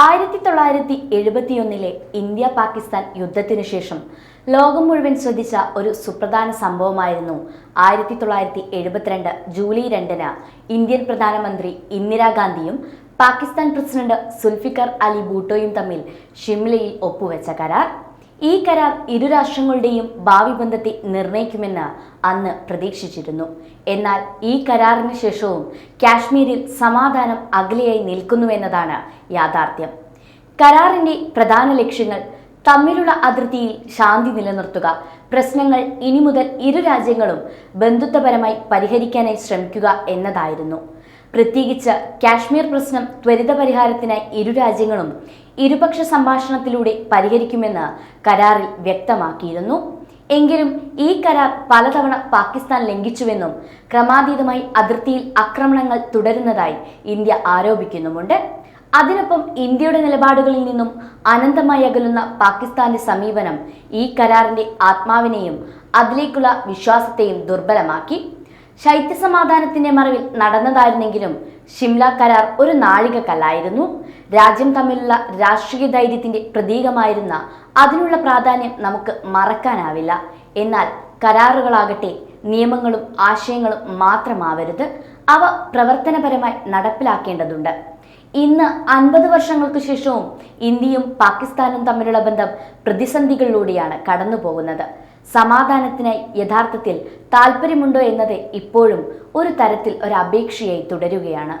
ആയിരത്തി തൊള്ളായിരത്തി എഴുപത്തിയൊന്നിലെ ഇന്ത്യ പാകിസ്ഥാൻ യുദ്ധത്തിനു ശേഷം ലോകം മുഴുവൻ ശ്രദ്ധിച്ച ഒരു സുപ്രധാന സംഭവമായിരുന്നു ആയിരത്തി തൊള്ളായിരത്തി എഴുപത്തിരണ്ട് ജൂലൈ രണ്ടിന് ഇന്ത്യൻ പ്രധാനമന്ത്രി ഇന്ദിരാഗാന്ധിയും പാകിസ്ഥാൻ പ്രസിഡന്റ് സുൽഫിക്കർ അലി ഭൂട്ടോയും തമ്മിൽ ഷിംലയിൽ ഒപ്പുവെച്ച കരാർ. ഈ കരാർ ഇരു രാഷ്ട്രങ്ങളുടെയും ഭാവി ബന്ധത്തെ നിർണയിക്കുമെന്ന് അന്ന് പ്രതീക്ഷിച്ചിരുന്നു. എന്നാൽ ഈ കരാറിന് ശേഷവും കാശ്മീരിൽ സമാധാനം അകലെയായി നിൽക്കുന്നുവെന്നതാണ് യാഥാർത്ഥ്യം. കരാറിന്റെ പ്രധാന ലക്ഷ്യങ്ങൾ തമ്മിലുള്ള അതിർത്തിയിൽ ശാന്തി നിലനിർത്തുക. പ്രശ്നങ്ങൾ ഇനി മുതൽ ഇരു രാജ്യങ്ങളും ബന്ധുത്വപരമായി പരിഹരിക്കാനായി ശ്രമിക്കുക എന്നതായിരുന്നു. പ്രത്യേകിച്ച് കാശ്മീർ പ്രശ്നം ത്വരിത പരിഹാരത്തിനായി ഇരു രാജ്യങ്ങളും ഇരുപക്ഷ സംഭാഷണത്തിലൂടെ പരിഹരിക്കുമെന്ന് കരാറിൽ വ്യക്തമാക്കിയിരുന്നു. എങ്കിലും ഈ കരാർ പലതവണ പാകിസ്ഥാൻ ലംഘിച്ചുവെന്നും ക്രമാതീതമായി അതിർത്തിയിൽ ആക്രമണങ്ങൾ തുടരുന്നതായി ഇന്ത്യ ആരോപിക്കുന്നുമുണ്ട്. അതിനൊപ്പം ഇന്ത്യയുടെ നിലപാടുകളിൽ നിന്നും അനന്തമായി അകലുന്ന പാകിസ്ഥാന്റെ സമീപനം ഈ കരാറിന്റെ ആത്മാവിനെയും അതിലേക്കുള്ള വിശ്വാസത്തെയും ദുർബലമാക്കി. ശൈത്യസമാധാനത്തിന്റെ മറവിൽ നടന്നതായിരുന്നെങ്കിലും ഷിംല കരാർ ഒരു നാഴികക്കല്ലായിരുന്നു. രാജ്യം തമ്മിലുള്ള രാഷ്ട്രീയ ധൈര്യത്തിന്റെ പ്രതീകമായിരുന്ന അതിനുള്ള പ്രാധാന്യം നമുക്ക് മറക്കാനാവില്ല. എന്നാൽ കരാറുകളാകട്ടെ നിയമങ്ങളും ആശയങ്ങളും മാത്രമാവരുത്. അവ പ്രവർത്തനപരമായി നടപ്പിലാക്കേണ്ടതുണ്ട്. ഇന്ന് അൻപത് വർഷങ്ങൾക്ക് ശേഷവും ഇന്ത്യയും പാകിസ്ഥാനും തമ്മിലുള്ള ബന്ധം പ്രതിസന്ധികളിലൂടെയാണ് കടന്നു പോകുന്നത് സമാധാനത്തിനായി യഥാർത്ഥത്തിൽ താല്പര്യമുണ്ടോ എന്നത് ഇപ്പോഴും ഒരു തരത്തിൽ ഒരു അപേക്ഷയായി തുടരുകയാണ്.